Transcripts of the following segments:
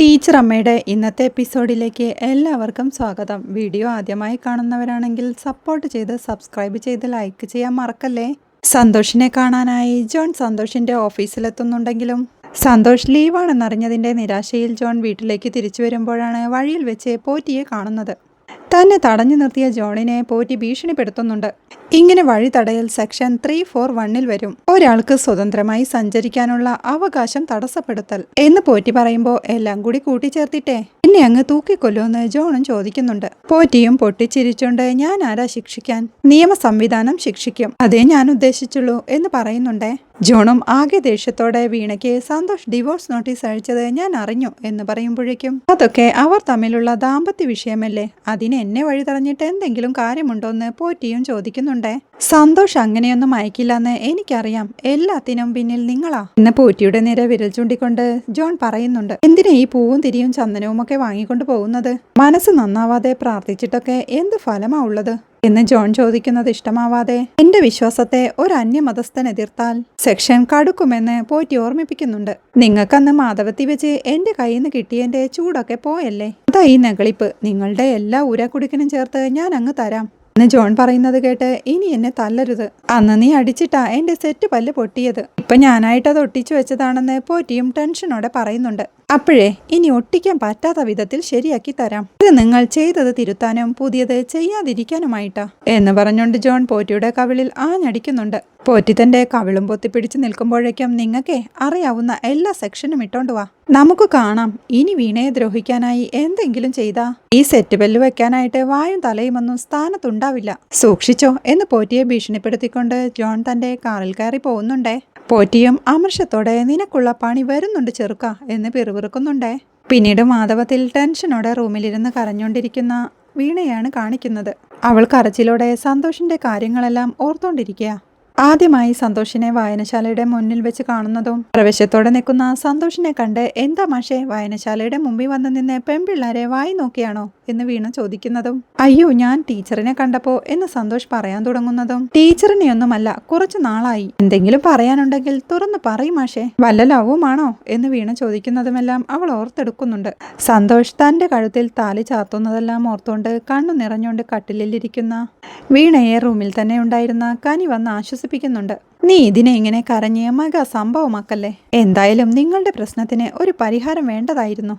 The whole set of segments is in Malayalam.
ടീച്ചർ അമ്മയുടെ ഇന്നത്തെ എപ്പിസോഡിലേക്ക് എല്ലാവർക്കും സ്വാഗതം. വീഡിയോ ആദ്യമായി കാണുന്നവരാണെങ്കിൽ സപ്പോർട്ട് ചെയ്ത് സബ്സ്ക്രൈബ് ചെയ്ത് ലൈക്ക് ചെയ്യാൻ മറക്കല്ലേ? സന്തോഷിനെ കാണാനായി ജോൺ സന്തോഷിന്റെ ഓഫീസിലെത്തുന്നുണ്ടെങ്കിലും സന്തോഷ് ലീവാണെന്നറിഞ്ഞതിന്റെ നിരാശയിൽ ജോൺ വീട്ടിലേക്ക് തിരിച്ചു വരുമ്പോഴാണ് വഴിയിൽ വെച്ച് പോറ്റിയെ കാണുന്നത്. തന്നെ തടഞ്ഞു നിർത്തിയ ജോണിനെ പോറ്റി ഭീഷണിപ്പെടുത്തുന്നുണ്ട്. ഇങ്ങനെ വഴി തടയൽ സെക്ഷൻ ത്രീ ഫോർ വണ്ണിൽ വരും. ഒരാൾക്ക് സ്വതന്ത്രമായി സഞ്ചരിക്കാനുള്ള അവകാശം തടസ്സപ്പെടുത്തൽ എന്ന് പോറ്റി പറയുമ്പോൾ എല്ലാം കൂടി കൂട്ടിച്ചേർത്തിട്ടേ. എന്നെ അങ്ങ് തൂക്കിക്കൊല്ലുമെന്ന് ജോണും ചോദിക്കുന്നുണ്ട്. പോറ്റിയും പൊട്ടിച്ചിരിച്ചുകൊണ്ട് ഞാൻ ആരാ ശിക്ഷിക്കാൻ? നിയമ സംവിധാനം ശിക്ഷിക്കും. അതേ ഞാൻ ഉദ്ദേശിച്ചുള്ളൂ എന്ന് പറയുന്നുണ്ടേ. ജോണും ആകെ ദേഷ്യത്തോടെ വീണയ്ക്ക് സന്തോഷ് ഡിവോഴ്സ് നോട്ടീസ് അയച്ചത് ഞാൻ അറിഞ്ഞു എന്ന് പറയുമ്പോഴേക്കും അതൊക്കെ അവർ തമ്മിലുള്ള ദാമ്പത്യ വിഷയമല്ലേ? അതിന് എന്നെ വഴി തടഞ്ഞിട്ട് എന്തെങ്കിലും കാര്യമുണ്ടോന്ന് പോറ്റിയും ചോദിക്കുന്നുണ്ടേ. സന്തോഷ് അങ്ങനെയൊന്നും അയക്കില്ലെന്ന് എനിക്കറിയാം. എല്ലാത്തിനും പിന്നിൽ നിങ്ങളാ. എന്ന് പോറ്റിയുടെ നേരെ വിരൽ ചൂണ്ടിക്കൊണ്ട് ജോൺ പറയുന്നുണ്ട്. എന്തിനാ ഈ പൂവും തിരിയും ചന്ദനവും ഒക്കെ വാങ്ങിക്കൊണ്ട് പോകുന്നത്? മനസ്സ് നന്നാവാതെ പ്രാർത്ഥിച്ചിട്ടൊക്കെ എന്ത് ഫലമാ ഉള്ളത്? എന്ന് ജോൺ ചോദിക്കുന്നത് ഇഷ്ടമാവാതെ എന്റെ വിശ്വാസത്തെ ഒരു അന്യമതസ്ഥൻ എതിർത്താൽ സെക്ഷൻ കടുക്കുമെന്ന് പോറ്റി ഓർമ്മിപ്പിക്കുന്നുണ്ട്. നിങ്ങൾക്കന്ന് മാധവത്തി വെച്ച് എന്റെ കയ്യിൽ നിന്ന് കിട്ടിയതിന്റെ ചൂടൊക്കെ പോയല്ലേ? അതാ ഈ നെഗളിപ്പ്. നിങ്ങളുടെ എല്ലാ ഊരാക്കുടുക്കിനും ചേർത്ത് ഞാൻ അങ്ങ് തരാം. എന്ന് ജോൺ പറയുന്നത് കേട്ട് ഇനി എന്നെ തല്ലരുത്. അന്ന് നീ അടിച്ചിട്ടാ എന്റെ സെറ്റ് പല്ല് പൊട്ടിയത്. ഇപ്പൊ ഞാനായിട്ട് അത് ഒട്ടിച്ചു വെച്ചതാണെന്ന് പോറ്റിയും ടെൻഷനോടെ പറയുന്നുണ്ട്. അപ്പോഴേ ഇനി ഒട്ടിക്കാൻ പറ്റാത്ത വിധത്തിൽ ശരിയാക്കി തരാം. ഇത് നിങ്ങൾ ചെയ്തത് തിരുത്താനും പുതിയത് ചെയ്യാതിരിക്കാനുമായിട്ടാ എന്ന് പറഞ്ഞുകൊണ്ട് ജോൺ പോറ്റിയുടെ കവിളിൽ ആഞ്ഞടിക്കുന്നുണ്ട്. പോറ്റി തന്റെ കവിളും പൊത്തിപ്പിടിച്ച് നിൽക്കുമ്പോഴേക്കും നിങ്ങൾക്കേ അറിയാവുന്ന എല്ലാ സെക്ഷനും ഇട്ടോണ്ട് വാ. നമുക്ക് കാണാം ഇനി വീണയെ ദ്രോഹിക്കാനായി എന്തെങ്കിലും ചെയ്താ. ഈ സെറ്റ് ബെല്ല് വെക്കാനായിട്ട് വായും തലയുമൊന്നും സ്ഥാനത്തുണ്ടാവില്ല. സൂക്ഷിച്ചോ എന്ന് പോറ്റിയെ ഭീഷണിപ്പെടുത്തിക്കൊണ്ട് ജോൺ തന്റെ കാറിൽ കയറി പോകുന്നുണ്ടേ. പോറ്റിയും അമർഷത്തോടെ നിനക്കുള്ള പണി വരുന്നുണ്ട് ചെറുക്ക എന്ന് പിറുപിറുക്കുന്നുണ്ടേ. പിന്നീട് മാധവത്തിൽ ടെൻഷനോടെ റൂമിലിരുന്ന് കരഞ്ഞുകൊണ്ടിരിക്കുന്ന വീണയാണ് കാണിക്കുന്നത്. അവൾ കരച്ചിലോടെ സന്തോഷിന്റെ കാര്യങ്ങളെല്ലാം ഓർത്തോണ്ടിരിക്കുക ആദ്യമായി സന്തോഷിനെ വായനശാലയുടെ മുന്നിൽ വെച്ച് കാണുന്നതും പ്രവേശത്തോടെ നിൽക്കുന്ന സന്തോഷിനെ കണ്ട് എന്താ മാഷേ വായനശാലയുടെ മുമ്പിൽ വന്ന് നിന്ന് പെൺപിള്ളാരെ വായി നോക്കിയാണോ എന്ന് വീണ ചോദിക്കുന്നതും അയ്യോ ഞാൻ ടീച്ചറിനെ കണ്ടപ്പോ എന്ന് സന്തോഷ് പറയാൻ തുടങ്ങുന്നതും ടീച്ചറിനെ ഒന്നുമല്ല കുറച്ചു നാളായി. എന്തെങ്കിലും പറയാനുണ്ടെങ്കിൽ തുറന്നു പറയും മാഷേ വല്ല ലവുമാണോ? എന്ന് വീണ ചോദിക്കുന്നതുമെല്ലാം അവൾ ഓർത്തെടുക്കുന്നുണ്ട്. സന്തോഷ് തന്റെ കഴുത്തിൽ താലി ചാർത്തുന്നതെല്ലാം ഓർത്തുകൊണ്ട് കണ്ണു നിറഞ്ഞുകൊണ്ട് കട്ടിലിരിക്കുന്ന വീണയെ റൂമിൽ തന്നെ ഉണ്ടായിരുന്ന കനി വന്ന് ആശ്വസിപ്പിക്കുന്നുണ്ട് നീ ഇതിനെ ഇങ്ങനെ കരഞ്ഞ് മക സംഭവമാക്കല്ലേ? എന്തായാലും നിങ്ങളുടെ പ്രശ്നത്തിന് ഒരു പരിഹാരം വേണ്ടതായിരുന്നു.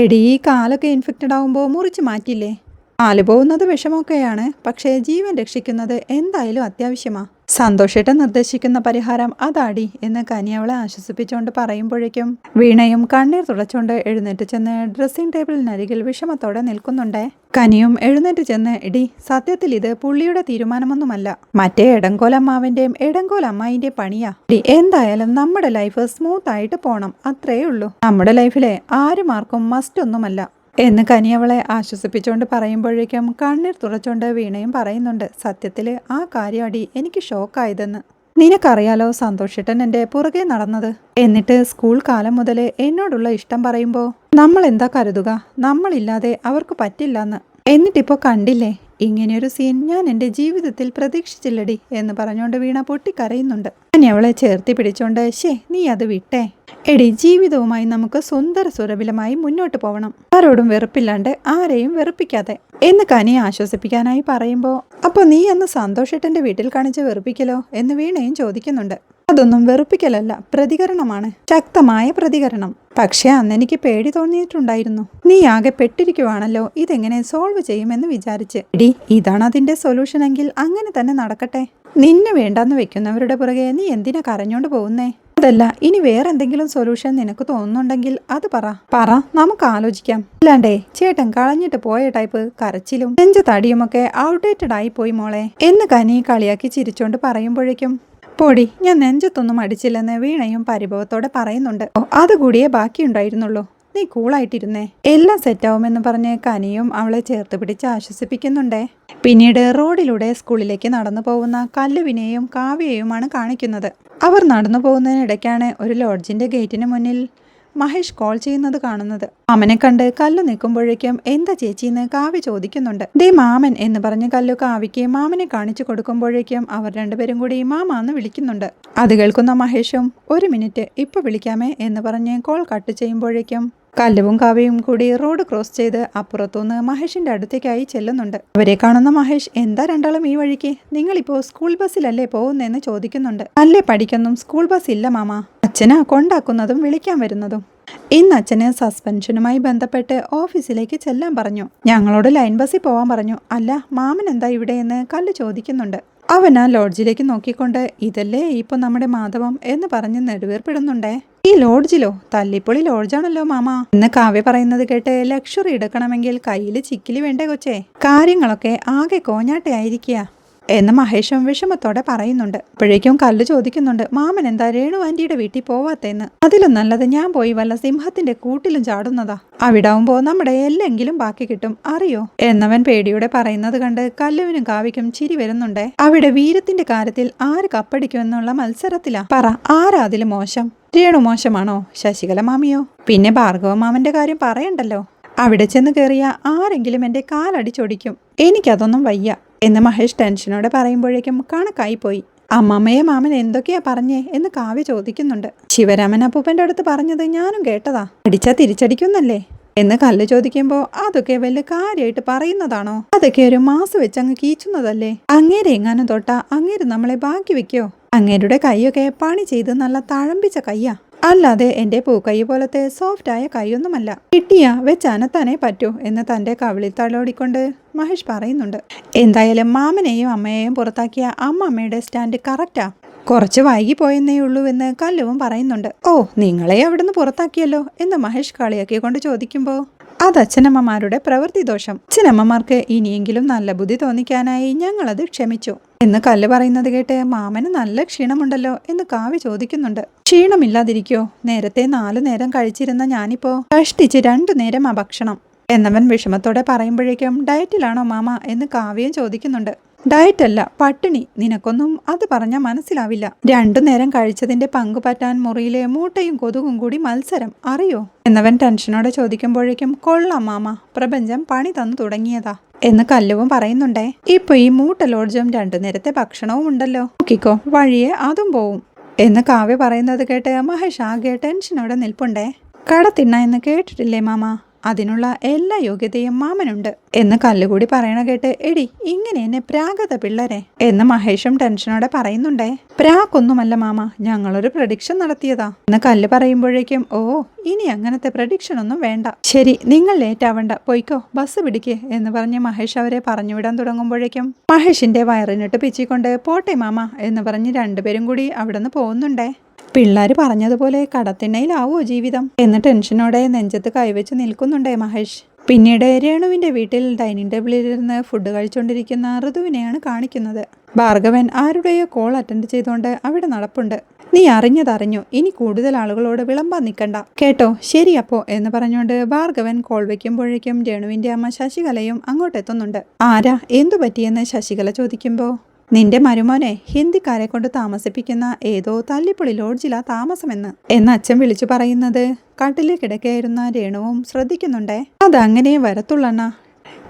എടി ഈ കാലൊക്കെ ഇൻഫെക്റ്റഡ് ആവുമ്പോൾ മുറിച്ച് മാറ്റില്ലേ കാൽ പോകുന്നത് വിഷമൊക്കെയാണ് പക്ഷേ ജീവൻ രക്ഷിക്കുന്നത് എന്തായാലും അത്യാവശ്യമാ. സന്തോഷേട്ടൻ നിർദ്ദേശിക്കുന്ന പരിഹാരം അതാടി എന്ന് കനിയവളെ ആശ്വസിപ്പിച്ചുകൊണ്ട് പറയുമ്പോഴേക്കും വീണയും കണ്ണീർ തുടച്ചുകൊണ്ട് എഴുന്നേറ്റ് ചെന്ന് ഡ്രസ്സിംഗ് ടേബിളിനരികിൽ വിഷമത്തോടെ നിൽക്കുന്നുണ്ടേ. കനിയും എഴുന്നേറ്റ് ചെന്ന് ഇടി സത്യത്തിൽ ഇത് പുള്ളിയുടെ തീരുമാനമൊന്നുമല്ല. മറ്റേ എടങ്കോലമ്മാവിന്റെയും എടങ്കോലമ്മായിന്റെയും പണിയാ. ഇടി എന്തായാലും നമ്മുടെ ലൈഫ് സ്മൂത്ത് ആയിട്ട് പോണം അത്രേ ഉള്ളൂ നമ്മുടെ ലൈഫിലെ ആരും ആർക്കും മസ്റ്റ് ഒന്നുമല്ല. എന്ന് കനി അവളെ ആശ്വസിപ്പിച്ചുകൊണ്ട് പറയുമ്പോഴേക്കും കണ്ണീർ തുടച്ചുകൊണ്ട് വീണയും പറയുന്നുണ്ട് സത്യത്തിൽ ആ കാര്യം അടി എനിക്ക് ഷോക്കായതെന്ന്. നിനക്കറിയാലോ സന്തോഷിട്ടൻ എന്റെ പുറകെ നടന്നത്? എന്നിട്ട് സ്കൂൾ കാലം മുതൽ എന്നോടുള്ള ഇഷ്ടം പറയുമ്പോൾ നമ്മൾ എന്താ കരുതുക? നമ്മളില്ലാതെ അവർക്ക് പറ്റില്ലെന്ന്. എന്നിട്ടിപ്പോൾ കണ്ടില്ലേ? ഇങ്ങനെയൊരു സീൻ ഞാൻ എന്റെ ജീവിതത്തിൽ പ്രതീക്ഷിച്ചില്ലടി എന്ന് പറഞ്ഞുകൊണ്ട് വീണ പൊട്ടിക്കരയുന്നുണ്ട്. ഞാൻ അവളെ ചേർത്തി പിടിച്ചോണ്ട് ശേ നീ അത് വിട്ടേ. എടി ജീവിതവുമായി നമുക്ക് സുന്ദര സുരഭിലമായി മുന്നോട്ട് പോകണം ആരോടും വെറുപ്പില്ലാണ്ട് ആരെയും വെറുപ്പിക്കാതെ. എന്ന് കനി ആശ്വസിപ്പിക്കാനായി പറയുമ്പോൾ അപ്പോൾ നീ അന്ന് സന്തോഷേട്ടന്റെ വീട്ടിൽ കാണിച്ച് വെറുപ്പിക്കലോ? എന്ന് വീണയും ചോദിക്കുന്നുണ്ട്. അതൊന്നും വെറുപ്പിക്കലല്ല. പ്രതികരണമാണ്. ശക്തമായ പ്രതികരണം. പക്ഷേ അന്നെനിക്ക് പേടി തോന്നിയിട്ടുണ്ടായിരുന്നു. നീ ആകെ പെട്ടിരിക്കുവാണല്ലോ. ഇതെങ്ങനെ സോൾവ് ചെയ്യുമെന്ന് വിചാരിച്ച്. എടി ഇതാണ് അതിന്റെ സൊല്യൂഷൻ എങ്കിൽ അങ്ങനെ തന്നെ നടക്കട്ടെ. നിന്നെ വേണ്ടെന്ന് വെക്കുന്നവരുടെ പുറകെ നീ എന്തിനാ കരഞ്ഞോണ്ട് പോകുന്നേ? അതല്ല ഇനി വേറെ എന്തെങ്കിലും സൊല്യൂഷൻ നിനക്ക് തോന്നുന്നുണ്ടെങ്കിൽ അത് പറ. പറ നമുക്ക് ആലോചിക്കാം. അല്ലാണ്ടേ ചേട്ടൻ കളഞ്ഞിട്ട് പോയ ടൈപ്പ് കരച്ചിലും നെഞ്ച തടിയുമൊക്കെ ഔട്ട്ഡേറ്റഡ് ആയി പോയി മോളെ. എന്ന് കനി കളിയാക്കി ചിരിച്ചോണ്ട് പറയുമ്പോഴേക്കും പൊടി ഞാൻ നെഞ്ചത്തൊന്നും അടിച്ചില്ലെന്ന് വീണയും പരിഭവത്തോടെ പറയുന്നുണ്ട്. അതുകൂടിയേ ബാക്കിയുണ്ടായിരുന്നുള്ളൂ. നീ കൂളായിട്ടിരുന്നേ. എല്ലാം സെറ്റാവുമെന്ന് പറഞ്ഞ് കനിയും അവളെ ചേർത്ത് പിടിച്ച് ആശ്വസിപ്പിക്കുന്നുണ്ടേ. പിന്നീട് റോഡിലൂടെ സ്കൂളിലേക്ക് നടന്നു പോകുന്ന കല്ലുവിനെയും കാവ്യയുമാണ് കാണിക്കുന്നത്. അവർ നടന്നു പോകുന്നതിനിടയ്ക്കാണ് ഒരു ലോഡ്ജിന്റെ ഗേറ്റിന് മുന്നിൽ മഹേഷ് കോൾ ചെയ്യുന്നത് കാണുന്നത്. മാമനെ കണ്ട് കല്ലു നിൽക്കുമ്പോഴേക്കും എന്താ ചേച്ചി ചേച്ചിന്ന് കാവ്യ ചോദിക്കുന്നുണ്ട്. ദേ മാമൻ എന്ന് പറഞ്ഞ് കല്ലു കാവ്യയ്ക്ക് മാമനെ കാണിച്ചു കൊടുക്കുമ്പോഴേക്കും അവർ രണ്ടുപേരും കൂടി മാമാന്ന് വിളിക്കുന്നുണ്ട്. അത് കേൾക്കുന്ന മഹേഷും ഒരു മിനിറ്റ് ഇപ്പൊ വിളിക്കാമേ എന്ന് പറഞ്ഞ് കോൾ കട്ട് ചെയ്യുമ്പോഴേക്കും കല്ലുവും കാവ്യയും കൂടി റോഡ് ക്രോസ് ചെയ്ത് അപ്പുറത്തുനിന്ന് മഹേഷിന്റെ അടുത്തേക്കായി ചെല്ലുന്നുണ്ട്. അവരെ കാണുന്ന മഹേഷ് എന്താ രണ്ടാളും ഈ വഴിക്ക്? നിങ്ങളിപ്പോ സ്കൂൾ ബസ്സിലല്ലേ പോകുന്നതെന്ന് ചോദിക്കുന്നുണ്ട്. അല്ലേ പഠിക്കൊന്നും സ്കൂൾ ബസ് ഇല്ല മാമ. അച്ഛനാ കൊണ്ടാക്കുന്നതും വിളിക്കാൻ വരുന്നതും. ഇന്ന് അച്ഛന് സസ്പെൻഷനുമായി ബന്ധപ്പെട്ട് ഓഫീസിലേക്ക് ചെല്ലാൻ പറഞ്ഞു. ഞങ്ങളോട് ലൈൻ ബസ്സിൽ പോവാൻ പറഞ്ഞു. അല്ല മാമൻ എന്താ ഇവിടെയെന്ന് കല്ല് ചോദിക്കുന്നുണ്ട്. അവൻ ആ ലോഡ്ജിലേക്ക് നോക്കിക്കൊണ്ട് ഇതല്ലേ ഇപ്പൊ നമ്മുടെ മാധവം? എന്ന് പറഞ്ഞ് നെടുവേർപ്പിടുന്നുണ്ടേ. ഈ ലോഡ്ജിലോ? തല്ലിപ്പൊളി ലോഡ്ജാണല്ലോ മാമ. എന്ന് കാവ്യ പറയുന്നത് കേട്ട് ലക്ഷറി എടുക്കണമെങ്കിൽ കയ്യിൽ ചിക്കിലി വേണ്ടേ കൊച്ചേ. കാര്യങ്ങളൊക്കെ ആകെ കോഞ്ഞാട്ടയായിരിക്കുക എന്ന് മഹേഷും വിഷമത്തോടെ പറയുന്നുണ്ട്. ഇപ്പോഴേക്കും കല്ല് ചോദിക്കുന്നുണ്ട് മാമൻ എന്താ രേണു ആന്റിയുടെ വീട്ടിൽ പോവാത്തേന്ന്? അതിലും നല്ലത് ഞാൻ പോയി വല്ല സിംഹത്തിന്റെ കൂട്ടിലും ചാടുന്നതാ. അവിടാവുമ്പോ നമ്മുടെ എല്ലെങ്കിലും ബാക്കി കിട്ടും അറിയോ? എന്നവൻ പേടിയോടെ പറയുന്നത് കണ്ട് കല്ലുവിനും കാവിക്കും ചിരി വരുന്നുണ്ടേ. അവിടെ വീരത്തിന്റെ കാര്യത്തിൽ ആര് കപ്പടിക്കുമെന്നുള്ള മത്സരത്തിലാ. പറ ആരാ അതിൽ മോശം? രേണു മോശമാണോ? ശശികല മാമിയോ? പിന്നെ ഭാർഗവ മാമന്റെ കാര്യം പറയണ്ടല്ലോ? അവിടെ ചെന്ന് കയറിയ ആരെങ്കിലും എന്റെ കാലടിച്ചൊടിക്കും. എനിക്കതൊന്നും വയ്യ. എന്ന് മഹേഷ് ടെൻഷനോടെ പറയുമ്പോഴേക്കും കണക്കായി പോയി. അമ്മമ്മയെ മാമൻ എന്തൊക്കെയാ പറഞ്ഞേ എന്ന് കാവ്യ ചോദിക്കുന്നുണ്ട്. ശിവരാമൻ അപ്പൂപ്പന്റെ അടുത്ത് പറഞ്ഞത് ഞാനും കേട്ടതാ. അടിച്ചാ തിരിച്ചടിക്കുന്നല്ലേ? എന്ന് കല്ല് ചോദിക്കുമ്പോൾ അതൊക്കെ വല്ല കാര്യമായിട്ട് പറയുന്നതാണോ? അതൊക്കെ ഒരു മാസം വെച്ച് അങ്ങ് കീച്ചുന്നതല്ലേ? അങ്ങേരെ എങ്ങാനും തൊട്ടാ അങ്ങേര് നമ്മളെ ബാക്കി വെക്കോ? അങ്ങേരുടെ കൈയൊക്കെ പണി ചെയ്ത് നല്ല തഴമ്പിച്ച കയ്യാ. അല്ലാതെ എന്റെ പൂക്കൈ പോലത്തെ സോഫ്റ്റായ കൈയൊന്നുമല്ല. കിട്ടിയ വെച്ചനത്താനേ പറ്റൂ എന്ന് തന്റെ കവിളിൽ തലോടിക്കൊണ്ട് മഹേഷ് പറയുന്നുണ്ട്. എന്തായാലും മാമനെയും അമ്മയെയും പുറത്താക്കിയ അമ്മമ്മയുടെ സ്റ്റാൻഡ് കറക്റ്റാ. കുറച്ച് വൈകി പോയെന്നേ ഉള്ളൂ എന്ന് കല്ലുവും പറയുന്നുണ്ട്. ഓ നിങ്ങളെ അവിടുന്ന് പുറത്താക്കിയല്ലോ എന്ന് മഹേഷ് കളിയാക്കിക്കൊണ്ട് ചോദിക്കുമ്പോൾ അത് അച്ഛനമ്മമാരുടെ പ്രവൃത്തി ദോഷം അച്ഛനമ്മമാർക്ക് ഇനിയെങ്കിലും നല്ല ബുദ്ധി തോന്നിക്കാനായി ഞങ്ങളത് ക്ഷമിച്ചു. എന്ന് കല്ല് പറയുന്നത് കേട്ട് മാമന് നല്ല ക്ഷീണമുണ്ടല്ലോ എന്ന് കാവ്യ ചോദിക്കുന്നുണ്ട്. ക്ഷീണമില്ലാതിരിക്കോ? നേരത്തെ നാലു നേരം കഴിച്ചിരുന്ന ഞാനിപ്പോ കഷ്ടിച്ച് രണ്ടു നേരം ആ ഭക്ഷണം. എന്നവൻ വിഷമത്തോടെ പറയുമ്പോഴേക്കും ഡയറ്റിലാണോ മാമ എന്ന് കാവ്യം ചോദിക്കുന്നുണ്ട്. ഡയറ്റ് അല്ല പട്ടിണി. നിനക്കൊന്നും അത് പറഞ്ഞാൽ മനസ്സിലാവില്ല. രണ്ടു നേരം കഴിച്ചതിന്റെ പങ്കു പറ്റാൻ മുറിയിലെ മൂട്ടയും കൊതുകും കൂടി മത്സരം. അറിയോ? എന്നവൻ ടെൻഷനോടെ ചോദിക്കുമ്പോഴേക്കും കൊള്ളാം മാമ പ്രപഞ്ചം പണി തന്നു തുടങ്ങിയതാ എന്ന് കല്ലുവും പറയുന്നുണ്ടേ. ഇപ്പൊ ഈ മൂട്ട ലോഡ്ജും രണ്ടു നേരത്തെ ഭക്ഷണവും ഉണ്ടല്ലോ. നോക്കിക്കോ വഴിയെ അതും പോവും. എന്ന് കാവ്യ പറയുന്നത് കേട്ട് മഹേഷ് ആകെ ടെൻഷനോടെ നിൽപ്പുണ്ടേ. കടത്തിണ്ണ എന്ന് കേട്ടിട്ടില്ലേ മാമ? അതിനുള്ള എല്ലാ യോഗ്യതയും മാമനുണ്ട്. എന്ന് കല്ലുകൂടി പറയണ കേട്ട് എടി ഇങ്ങനെ എന്നെ പ്രാഗത പിള്ളരെ? എന്ന് മഹേഷും ടെൻഷനോടെ പറയുന്നുണ്ടേ. പ്രാക്കൊന്നുമല്ല മാമ ഞങ്ങളൊരു പ്രഡിക്ഷൻ നടത്തിയതാ. എന്ന് കല്ല് പറയുമ്പോഴേക്കും ഓ ഇനി അങ്ങനത്തെ പ്രഡിക്ഷൻ ഒന്നും വേണ്ട. ശരി നിങ്ങൾ ലേറ്റ് ആവണ്ട പോയിക്കോ ബസ് പിടിക്കേ. എന്ന് പറഞ്ഞ് മഹേഷ് അവരെ പറഞ്ഞു വിടാൻ തുടങ്ങുമ്പോഴേക്കും മഹേഷിന്റെ വയറിനിട്ട് പിച്ചിക്കൊണ്ട് പോട്ടെ മാമ എന്ന് പറഞ്ഞ് രണ്ടുപേരും കൂടി അവിടെ നിന്ന് പോകുന്നുണ്ടേ. പിള്ളേർ പറഞ്ഞതുപോലെ കടത്തിണ്ണയിലാവോ ജീവിതം? എന്ന് ടെൻഷനോടെ നെഞ്ചത്ത് കൈവച്ച് നിൽക്കുന്നുണ്ടേ മഹേഷ്. പിന്നീട് രേണുവിന്റെ വീട്ടിൽ ഡൈനിങ് ടേബിളിൽ ടേബിളിലിരുന്ന് ഫുഡ് കഴിച്ചുകൊണ്ടിരിക്കുന്ന ഋതുവിനെയാണ് കാണിക്കുന്നത്. ഭാർഗവൻ ആരുടെയോ കോൾ അറ്റൻഡ് ചെയ്തുകൊണ്ട് അവിടെ നടപ്പുണ്ട്. നീ അറിഞ്ഞതറിഞ്ഞു. ഇനി കൂടുതൽ ആളുകളോട് വിളമ്പാൻ നിൽക്കണ്ട. കേട്ടോ ശരി അപ്പോ എന്ന് പറഞ്ഞുകൊണ്ട് ഭാർഗവൻ കോൾ വെക്കുമ്പോഴേക്കും രേണുവിന്റെ അമ്മ ശശികലയും അങ്ങോട്ടെത്തുന്നുണ്ട്. ആരാ? എന്തു പറ്റിയെന്ന് ശശികല ചോദിക്കുമ്പോൾ നിന്റെ മരുമോനെ ഹിന്ദിക്കാരെ കൊണ്ട് താമസിപ്പിക്കുന്ന ഏതോ തല്ലിപ്പൊളി ലോഡ്ജിലാ താമസമെന്ന്. എന്ന് അച്ഛൻ വിളിച്ചു പറയുന്നത്. കാട്ടിലെ കിടക്കയായിരുന്ന രേണുവും ശ്രദ്ധിക്കുന്നുണ്ടേ. അതങ്ങനെ വരത്തുള്ളണ്ണ.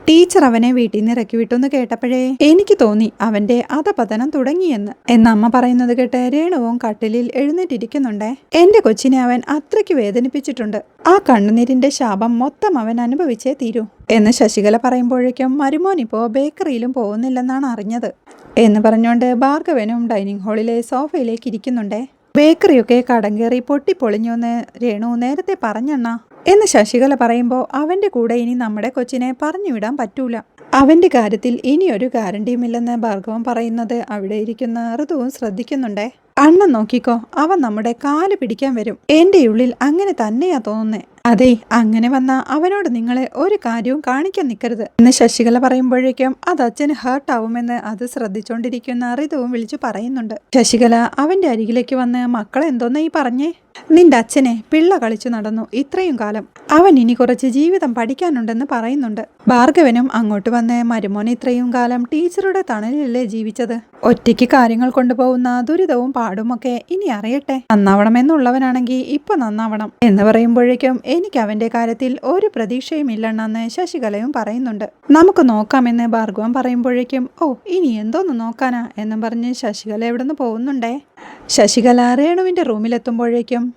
ടീച്ചർ അവനെ വീട്ടിൽ നിന്ന് ഇറക്കി വിട്ടെന്ന് കേട്ടപ്പോഴേ എനിക്ക് തോന്നി അവന്റെ അധപതനം തുടങ്ങിയെന്ന്. എന്ന് അമ്മ പറയുന്നത് കേട്ട് രേണുവും കട്ടിലിൽ എഴുന്നേറ്റിരിക്കുന്നുണ്ടേ. എന്റെ കൊച്ചിനെ അവൻ അത്രയ്ക്ക് വേദനിപ്പിച്ചിട്ടുണ്ട്. ആ കണ്ണുനീരിന്റെ ശാപം മൊത്തം അവൻ അനുഭവിച്ചേ തീരൂ. എന്ന് ശശികല പറയുമ്പോഴേക്കും മരുമോനിപ്പോ ബേക്കറിയിലും പോകുന്നില്ലെന്നാണ് അറിഞ്ഞത്. എന്ന് പറഞ്ഞുകൊണ്ട് ഭാർഗവനും ഡൈനിങ് ഹാളിലെ സോഫയിലേക്ക് ഇരിക്കുന്നുണ്ടേ. ബേക്കറിയൊക്കെ കടം കയറി പൊട്ടിപ്പൊളിഞ്ഞു എന്ന് രേണു നേരത്തെ പറഞ്ഞണ്ണ. എന്ന് ശശികല പറയുമ്പോൾ അവന്റെ കൂടെ ഇനി നമ്മുടെ കൊച്ചിനെ പറഞ്ഞു വിടാൻ പറ്റൂല. അവന്റെ കാര്യത്തിൽ ഇനിയൊരു ഗ്യാരണ്ടിയുമില്ലെന്ന് ഭാർഗവൻ പറയുന്നത് അവിടെ ഇരിക്കുന്ന ഋതുവും ശ്രദ്ധിക്കുന്നുണ്ടേ. അണ്ണൻ നോക്കിക്കോ അവൻ നമ്മുടെ കാൽ പിടിക്കാൻ വരും. എന്റെ ഉള്ളിൽ അങ്ങനെ തന്നെയാ തോന്നുന്നേ. അതെ അങ്ങനെ വന്ന അവനോട് നിങ്ങളെ ഒരു കാര്യവും കാണിക്കാൻ നിൽക്കരുത് എന്ന് ശശികല പറയുമ്പോഴേക്കും അത് അച്ഛന് ഹേർട്ടാവുമെന്ന് അത് ശ്രദ്ധിച്ചുകൊണ്ടിരിക്കുന്ന അറിതവും വിളിച്ചു പറയുന്നുണ്ട്. ശശികല അവന്റെ അരികിലേക്ക് വന്ന് മക്കളെ എന്തോന്ന് ഈ പറഞ്ഞേ? നിന്റെ അച്ഛനെ പിള്ള കളിച്ചു നടന്നു ഇത്രയും കാലം. അവൻ ഇനി കുറച്ച് ജീവിതം പഠിക്കാനുണ്ടെന്ന് പറയുന്നുണ്ട്. ഭാർഗവനും അങ്ങോട്ട് വന്ന് മരുമോൻ ഇത്രയും കാലം ടീച്ചറുടെ തണലിലല്ലേ ജീവിച്ചത്? ഒറ്റയ്ക്ക് കാര്യങ്ങൾ കൊണ്ടുപോകുന്ന ദുരിതവും പാടുമൊക്കെ ഇനി അറിയട്ടെ. നന്നാവണമെന്നുള്ളവനാണെങ്കിൽ ഇപ്പൊ നന്നാവണം എന്ന് പറയുമ്പോഴേക്കും എനിക്ക് അവന്റെ കാര്യത്തിൽ ഒരു പ്രതീക്ഷയും ഇല്ലെന്നെന്ന് ശശികലയും പറയുന്നുണ്ട്. നമുക്ക് നോക്കാമെന്ന് ഭാർഗവൻ പറയുമ്പോഴേക്കും ഓ ഇനി എന്തോന്ന് നോക്കാനാ? എന്നും പറഞ്ഞ് ശശികല എവിടെ നിന്ന് പോകുന്നുണ്ടേ? ശശികല രേണുവിന്റെ റൂമിലെത്തുമ്പോഴേക്കും.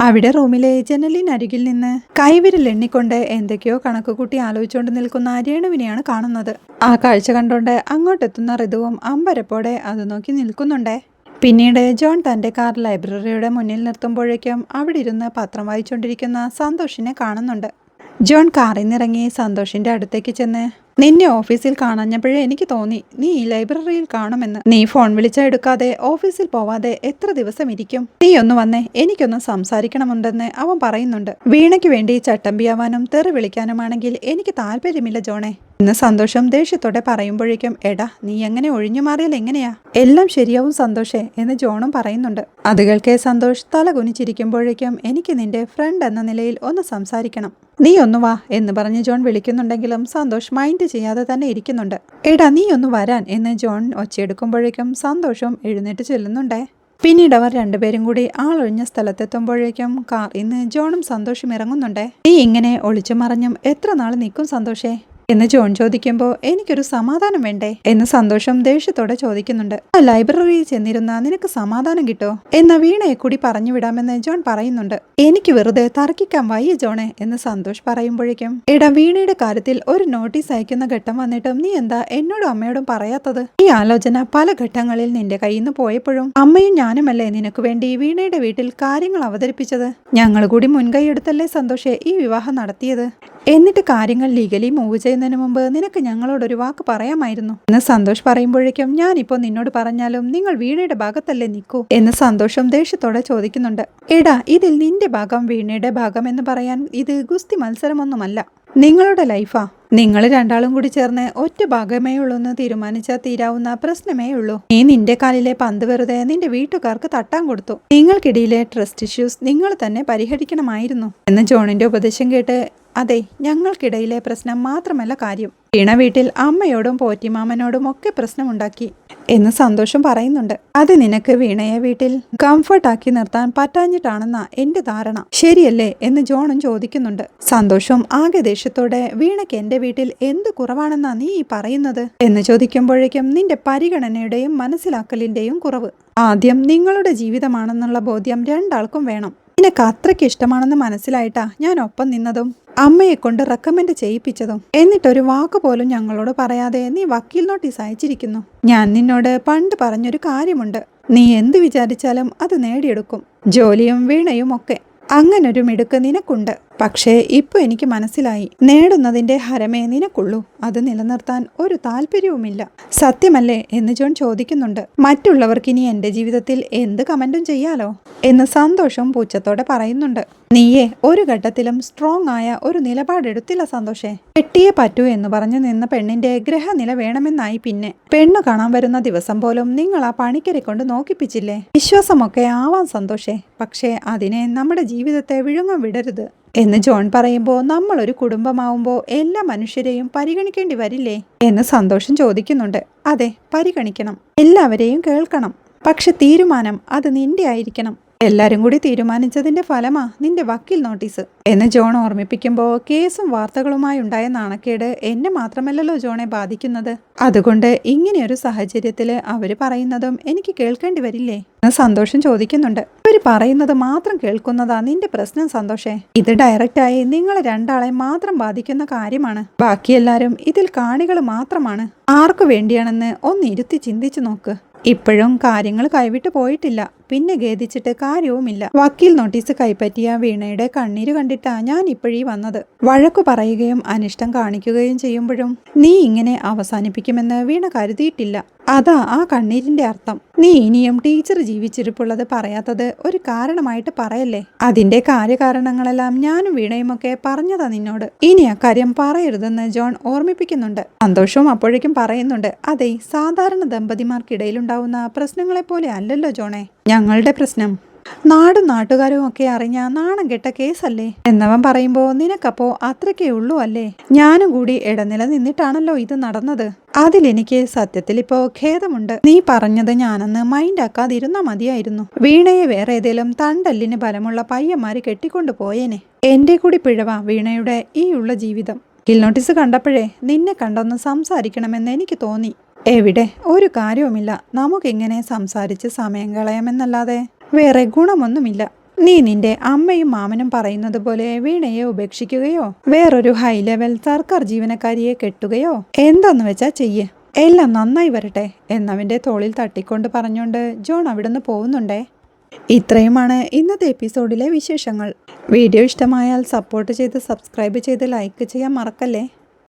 അവിടെ റൂമിലെ ജനലിനരികിൽ നിന്ന് കൈവിരൽ എണ്ണിക്കൊണ്ട് എന്തൊക്കെയോ കണക്കുകൂട്ടി ആലോചിച്ചുകൊണ്ട് നിൽക്കുന്ന രേണുവിനെയാണ് കാണുന്നത്. ആ കാഴ്ച കണ്ടുകൊണ്ട് അങ്ങോട്ടെത്തുന്ന ഋതുവും അമ്പരപ്പോടെ അത് നോക്കി നിൽക്കുന്നുണ്ടേ. പിന്നീട് ജോൺ തന്റെ കാർ ലൈബ്രറിയുടെ മുന്നിൽ നിർത്തുമ്പോഴേക്കും അവിടെ ഇരുന്ന് പത്രം വായിച്ചുകൊണ്ടിരിക്കുന്ന സന്തോഷിനെ കാണുന്നുണ്ട്. ജോൺ കാറിൽ നിന്നിറങ്ങി സന്തോഷിന്റെ അടുത്തേക്ക് ചെന്ന് നിന്നെ ഓഫീസിൽ കാണാഞ്ഞപ്പോഴേ എനിക്ക് തോന്നി നീ ഈ ലൈബ്രറിയിൽ കാണുമെന്ന്. നീ ഫോൺ വിളിച്ചാൽ എടുക്കാതെ ഓഫീസിൽ പോവാതെ എത്ര ദിവസം ഇരിക്കും? നീ ഒന്ന് വന്നേ എനിക്കൊന്ന് സംസാരിക്കണമുണ്ടെന്ന് അവൻ പറയുന്നുണ്ട്. വീണയ്ക്ക് വേണ്ടി ചട്ടമ്പിയാവാനും തെറി വിളിക്കാനുമാണെങ്കിൽ എനിക്ക് താല്പര്യമില്ല ജോണേ. ഇന്ന് സന്തോഷം ദേഷ്യത്തോടെ പറയുമ്പോഴേക്കും എടാ നീ എങ്ങനെ ഒഴിഞ്ഞു മാറിയാൽ എങ്ങനെയാ? എല്ലാം ശരിയാവും സന്തോഷേ എന്ന് ജോണും പറയുന്നുണ്ട്. അത് കേൾക്കേ സന്തോഷ് തല കുനിച്ചിരിക്കുമ്പോഴേക്കും എനിക്ക് നിന്റെ ഫ്രണ്ട് എന്ന നിലയിൽ ഒന്ന് സംസാരിക്കണം. നീ ഒന്ന് വാ എന്ന് പറഞ്ഞ് ജോൺ വിളിക്കുന്നുണ്ടെങ്കിലും സന്തോഷ് മൈൻഡ് ചെയ്യാതെ തന്നെ ഇരിക്കുന്നുണ്ട്. എടാ നീ ഒന്ന് വരാൻ എന്ന് ജോൺ ഒച്ചയെടുക്കുമ്പോഴേക്കും സന്തോഷവും എഴുന്നേറ്റ് ചെല്ലുന്നുണ്ടേ. പിന്നീട് അവർ രണ്ടുപേരും കൂടി ആളൊഴിഞ്ഞ സ്ഥലത്തെത്തുമ്പോഴേക്കും കാർ ഇന്ന് ജോണും സന്തോഷും ഇറങ്ങുന്നുണ്ടേ. നീ ഇങ്ങനെ ഒളിച്ചു മറിഞ്ഞും എത്ര നാൾ നിൽക്കും സന്തോഷേ? എന്ന് ജോൺ ചോദിക്കുമ്പോൾ എനിക്കൊരു സമാധാനം വേണ്ടേ? എന്ന് സന്തോഷം ദേഷ്യത്തോടെ ചോദിക്കുന്നുണ്ട്. ആ ലൈബ്രറിയിൽ ചെന്നിരുന്ന നിനക്ക് സമാധാനം കിട്ടോ? എന്ന വീണയെ കൂടി പറഞ്ഞു വിടാമെന്ന് ജോൺ പറയുന്നുണ്ട്. എനിക്ക് വെറുതെ തർക്കിക്കാൻ വയ്യ ജോണെ എന്ന് സന്തോഷ് പറയുമ്പോഴേക്കും എടാ വീണയുടെ കാര്യത്തിൽ ഒരു നോട്ടീസ് അയക്കുന്ന ഘട്ടം വന്നിട്ടും നീ എന്താ എന്നോടും അമ്മയോടും പറയാത്തത്? ഈ ആലോചന പല ഘട്ടങ്ങളിൽ നിന്റെ കയ്യിൽ നിന്ന് പോയപ്പോഴും അമ്മയും ഞാനുമല്ലേ നിനക്ക് വേണ്ടി വീണയുടെ വീട്ടിൽ കാര്യങ്ങൾ അവതരിപ്പിച്ചത്? ഞങ്ങൾ കൂടി മുൻകൈ എടുത്തല്ലേ സന്തോഷെ ഈ വിവാഹം നടത്തിയത്? എന്നിട്ട് കാര്യങ്ങൾ ലീഗലി മൂവ് ചെയ്യുന്നതിന് മുമ്പ് നിനക്ക് ഞങ്ങളോട് ഒരു വാക്ക് പറയാമായിരുന്നു. എന്ന് സന്തോഷ് പറയുമ്പോഴേക്കും ഇപ്പോ നിന്നോട് പറഞ്ഞാലും നിങ്ങൾ വീണയുടെ ഭാഗത്തല്ലേ നിൽക്കൂ എന്ന് സന്തോഷം ദേഷ്യത്തോടെ ചോദിക്കുന്നുണ്ട്. എടാ ഇതിൽ നിന്റെ ഭാഗം വീണയുടെ ഭാഗം എന്ന് പറയാൻ ഇത് ഗുസ്തി മത്സരമൊന്നുമല്ല. നിങ്ങളുടെ ലൈഫാ? നിങ്ങൾ രണ്ടാളും കൂടി ചേർന്ന് ഒറ്റ ഭാഗമേ ഉള്ളൂ എന്ന് തീരുമാനിച്ചാൽ തീരാവുന്ന പ്രശ്നമേ ഉള്ളൂ. നീ നിന്റെ കാലിലെ പന്ത് വെറുതെ നിന്റെ വീട്ടുകാർക്ക് തട്ടാൻ കൊടുത്തു. നിങ്ങൾക്കിടയിലെ ട്രസ്റ്റ് ഇഷ്യൂസ് നിങ്ങൾ തന്നെ പരിഹരിക്കണമായിരുന്നു. എന്ന് ജോണിന്റെ ഉപദേശം കേട്ട് അതെ ഞങ്ങൾക്കിടയിലെ പ്രശ്നം മാത്രമല്ല കാര്യം. ഇണ വീട്ടിൽ അമ്മയോടും പോറ്റിമാമനോടും ഒക്കെ പ്രശ്നമുണ്ടാക്കി. എന്ന് സന്തോഷം പറയുന്നുണ്ട്. അത് നിനക്ക് വീണയെ വീട്ടിൽ കംഫർട്ടാക്കി നിർത്താൻ പറ്റാഞ്ഞിട്ടാണെന്ന എന്റെ ധാരണ. ശരിയല്ലേ? എന്ന് ജോണും ചോദിക്കുന്നുണ്ട്. സന്തോഷം ആകെ ദേഷ്യത്തോടെ വീണയ്ക്ക് എന്റെ വീട്ടിൽ എന്ത് കുറവാണെന്നാ നീ ഈ പറയുന്നത്? എന്ന് ചോദിക്കുമ്പോഴേക്കും നിന്റെ പരിഗണനയുടെയും മനസ്സിലാക്കലിന്റെയും കുറവ്. ആദ്യം നിങ്ങളുടെ ജീവിതമാണെന്നുള്ള ബോധ്യം രണ്ടാൾക്കും വേണം. നിനക്ക് അത്രയ്ക്ക് ഇഷ്ടമാണെന്ന് മനസ്സിലായിട്ടാ ഞാൻ ഒപ്പം നിന്നതും. അമ്മയെ കൊണ്ട് റെക്കമെൻഡ് ചെയ്യിപ്പിച്ചതും. എന്നിട്ടൊരു വാക്ക് പോലും ഞങ്ങളോട് പറയാതെ നീ വക്കീൽ നോട്ടീസ് അയച്ചിരിക്കുന്നു. ഞാൻ നിന്നോട് പണ്ട് പറഞ്ഞൊരു കാര്യമുണ്ട്. നീ എന്ത് വിചാരിച്ചാലും അത് നേടിയെടുക്കും. ജോലിയും വീണയും ഒക്കെ. അങ്ങനൊരു മിടുക്ക് നിനക്കുണ്ട്. പക്ഷേ ഇപ്പൊ എനിക്ക് മനസ്സിലായി. നേടുന്നതിന്റെ ഹരമേ നിനക്കുള്ളൂ. അത് നിലനിർത്താൻ ഒരു താല്പര്യവുമില്ല. സത്യമല്ലേ എന്ന് ജോൺ ചോദിക്കുന്നുണ്ട്. മറ്റുള്ളവർക്ക് ഇനി എന്റെ ജീവിതത്തിൽ എന്ത് കമന്റും ചെയ്യാലോ? എന്ന് സന്തോഷം പൂച്ചത്തോടെ പറയുന്നുണ്ട്. നീയെ ഒരു ഘട്ടത്തിലും സ്ട്രോങ് ആയ ഒരു നിലപാടെടുത്തില്ല സന്തോഷേ. കെട്ടിയേ പറ്റൂ എന്ന് പറഞ്ഞു നിന്ന പെണ്ണിന്റെ ഗ്രഹനില വേണമെന്നായി പിന്നെ. പെണ്ണു കാണാൻ വരുന്ന ദിവസം പോലും നിങ്ങൾ ആ പണിക്കരെ കൊണ്ട് നോക്കിപ്പിച്ചില്ലേ? വിശ്വാസമൊക്കെ ആവാം സന്തോഷേ. പക്ഷേ അതിനെ നമ്മുടെ ജീവിതത്തെ വിഴുങ്ങാൻ വിടരുത്. എന്ന് ജോൺ പറയുമ്പോൾ നമ്മളൊരു കുടുംബമാവുമ്പോൾ എല്ലാ മനുഷ്യരെയും പരിഗണിക്കേണ്ടി വരില്ലേ എന്ന് സന്തോഷം ചോദിക്കുന്നുണ്ട്. അതെ പരിഗണിക്കണം. എല്ലാവരെയും കേൾക്കണം. പക്ഷെ തീരുമാനം അത് നിന്റെ ആയിരിക്കണം. എല്ലാരും കൂടി തീരുമാനിച്ചതിന്റെ ഫലമാ നിന്റെ വക്കീൽ നോട്ടീസ്. എന്ന് ജോൺ ഓർമ്മിപ്പിക്കുമ്പോൾ കേസും വാർത്തകളുമായി ഉണ്ടായ നാണക്കേട് എന്നെ മാത്രമല്ലല്ലോ ജോണെ ബാധിക്കുന്നത്. അതുകൊണ്ട് ഇങ്ങനെയൊരു സാഹചര്യത്തിൽ അവർ പറയുന്നതും എനിക്ക് കേൾക്കേണ്ടി വരില്ലേ? എന്ന് സന്തോഷം ചോദിക്കുന്നുണ്ട്. അവർ പറയുന്നത് മാത്രം കേൾക്കുന്നതാ നിന്റെ പ്രശ്നം സന്തോഷേ. ഇത് ഡയറക്റ്റായി നിങ്ങളെ രണ്ടാളെ മാത്രം ബാധിക്കുന്ന കാര്യമാണ്. ബാക്കി എല്ലാവരും ഇതിൽ കാണികൾ മാത്രമാണ്. ആർക്കു വേണ്ടിയാണെന്ന് ഒന്നിരുത്തി ചിന്തിച്ചു നോക്ക്. ഇപ്പോഴും കാര്യങ്ങൾ കൈവിട്ട് പോയിട്ടില്ല. പിന്നെ ഖേദിച്ചിട്ട് കാര്യവുമില്ല. വക്കീൽ നോട്ടീസ് കൈപ്പറ്റിയ വീണയുടെ കണ്ണീര് കണ്ടിട്ടാ ഞാൻ ഇപ്പോഴീ വന്നത്. വഴക്കു പറയുകയും അനിഷ്ടം കാണിക്കുകയും ചെയ്യുമ്പോഴും നീ ഇങ്ങനെ അവസാനിപ്പിക്കുമെന്ന് വീണ കരുതിയിട്ടില്ല. അതാ ആ കണ്ണീരിന്റെ അർത്ഥം. നീ ഇനിയും ടീച്ചർ ജീവിച്ചിരിപ്പുള്ളത് പറയാത്തത് ഒരു കാരണമായിട്ട് പറയല്ലേ? അതിന്റെ കാര്യകാരണങ്ങളെല്ലാം ഞാനും വീണയുമൊക്കെ പറഞ്ഞതാ നിന്നോട്. ഇനി അക്കാര്യം പറയരുതെന്ന് ജോൺ ഓർമ്മിപ്പിക്കുന്നുണ്ട്. സന്തോഷവും അപ്പോഴേക്കും പറയുന്നുണ്ട്. അതെ സാധാരണ ദമ്പതിമാർക്കിടയിലുണ്ടാവുന്ന പ്രശ്നങ്ങളെ പോലെ അല്ലല്ലോ ജോണേ. ഞങ്ങളുടെ പ്രശ്നം നാടും നാട്ടുകാരും ഒക്കെ അറിഞ്ഞ നാണം കെട്ട കേസല്ലേ? എന്നവൻ പറയുമ്പോ നിനക്കപ്പോ അത്രയ്ക്കേ ഉള്ളൂ അല്ലേ? ഞാനും കൂടി ഇടനില നിന്നിട്ടാണല്ലോ ഇത് നടന്നത്. അതിലെനിക്ക് സത്യത്തിൽ ഇപ്പോ ഖേദമുണ്ട്. നീ പറഞ്ഞത് ഞാനെന്ന് മൈൻഡ് ആക്കാതിരുന്നാ മതിയായിരുന്നു. വീണയെ വേറെ ഏതേലും തണ്ടല്ലിന് ബലമുള്ള പയ്യന്മാര് കെട്ടിക്കൊണ്ടു പോയേനെ. എന്റെ കൂടി പിഴവ വീണയുടെ ഈ ഉള്ള ജീവിതം. കിൽ നോട്ടീസ് കണ്ടപ്പോഴേ നിന്നെ കണ്ടൊന്ന് സംസാരിക്കണമെന്ന് എനിക്ക് തോന്നി. എവിടെ? ഒരു കാര്യവുമില്ല. നമുക്കിങ്ങനെ സംസാരിച്ച് സമയം കളയാമെന്നല്ലാതെ. വേറെ ഗുണമൊന്നുമില്ല. നീ നിന്റെ അമ്മയും മാമനും പറയുന്നത് പോലെ വീണയെ ഉപേക്ഷിക്കുകയോ വേറൊരു ഹൈ ലെവൽ സർക്കാർ ജീവനക്കാരിയെ കെട്ടുകയോ എന്താന്ന് വെച്ചാ ചെയ്യേ. എല്ലാം നന്നായി വരട്ടെ എന്നവന്റെ തോളിൽ തട്ടിക്കൊണ്ട് പറഞ്ഞുകൊണ്ട് ജോൺ അവിടുന്ന് പോകുന്നുണ്ടേ. ഇത്രയുമാണ് ഇന്നത്തെ എപ്പിസോഡിലെ വിശേഷങ്ങൾ. വീഡിയോ ഇഷ്ടമായാൽ സപ്പോർട്ട് ചെയ്ത് സബ്സ്ക്രൈബ് ചെയ്ത് ലൈക്ക് ചെയ്യാൻ മറക്കല്ലേ?